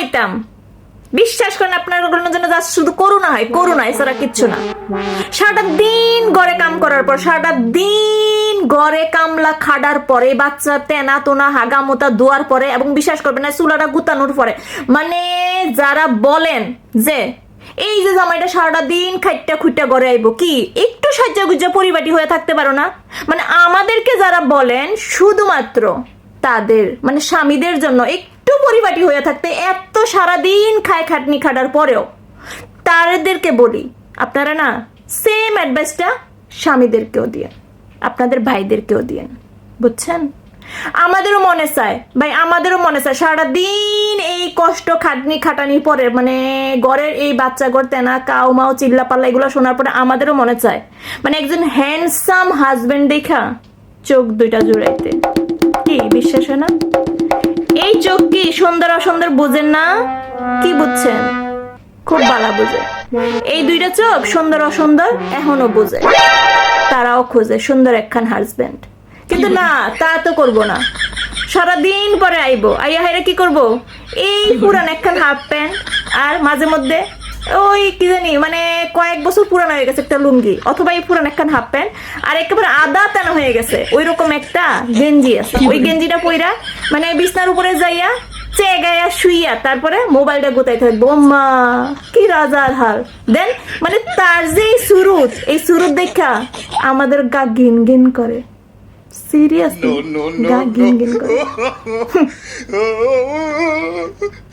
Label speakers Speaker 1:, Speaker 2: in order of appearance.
Speaker 1: হইতাম বিশ্বাস করেন আপনার জন্য যা শুধু করুণা হয়, করুণা এছাড়া কিচ্ছু না। সারাটা দিন ঘরে কাম করার পর, সারাটা দিন ঘরে কামলা খাডার পরে, বাচ্চা তেনা তোনা হাগা মোতা দোয়ার পরে, এবং বিশ্বাস করবেন না, চুলাটা গুতানোর পরে। মানে যারা বলেন যে, এই যে জামাইটা সারাটা দিন খাইটা খুইটা ঘরে আইব, কি একটু সাজ্জা গুজ্জা পরিবাটি হয়ে থাকতে পারো না? মানে আমাদেরকে যারা বলেন, শুধুমাত্র তাদের মানে স্বামীদের জন্য একটু পরিপাটি হয়ে থাকতে এত সারাদিন খায় খাটনি খাটার পরেও। তাদেরকে বলি, আপনারা না সেম অ্যাডভাইসটা স্বামীদেরকেও দিয়ে আপনাদের ভাইদেরকেও দিয়েন, বুঝছেন? আমাদেরও মনে চায়, ভাই, আমাদেরও মনে চায়, সারাদিন এই কষ্ট খাটনি খাটানি পরে মানে ঘরের এই বাচ্চা করতে না কাউ মাও চিল্লা পাল্লা এগুলো শোনার পরে আমাদেরও মনে চায়। মানে একজন হ্যান্ডসাম হাজবেন্ড দেখা, চোখ দুইটা জুড়াইতে। কি, বিশ্বাস হয় না? কি সুন্দর অসুন্দর বোঝেন না? কি বুঝছেন? খুব বালা বুঝে। এই দুইটা চোখ সুন্দর অসুন্দর এখনও বোঝে। তারাও খোঁজে সুন্দর একখান হাজবেন্ড কিন্তু না, তা তো করব না। সারাদিন পরে আইবো। আইয়া হাইরা কি করব? এই পুরান একখান হাফ প্যান্ট আর মাঝে মধ্যে ওই কি জানি মানে কয়েক বছর পুরানো হয়ে গেছে একটা লুঙ্গি। অথবা এই পুরান একখান হাফ প্যান্ট আর একেবারে আদা তেনা হয়ে গেছে। ওই রকম একটা গেঞ্জি আছে। ওই গেঞ্জিটা পইরা মানে বিছনার উপরে যাইয়া চেয়ে গায়া শুইয়া তারপরে মোবাইলটা গোতাই থাকে মা কি রাজার হাল। দেন মানে তার যে এই সুরুত এই সুরুত দেখা আমাদের গা গিন গিন করে। সিরিয়াসলি গা গিন গিন করে।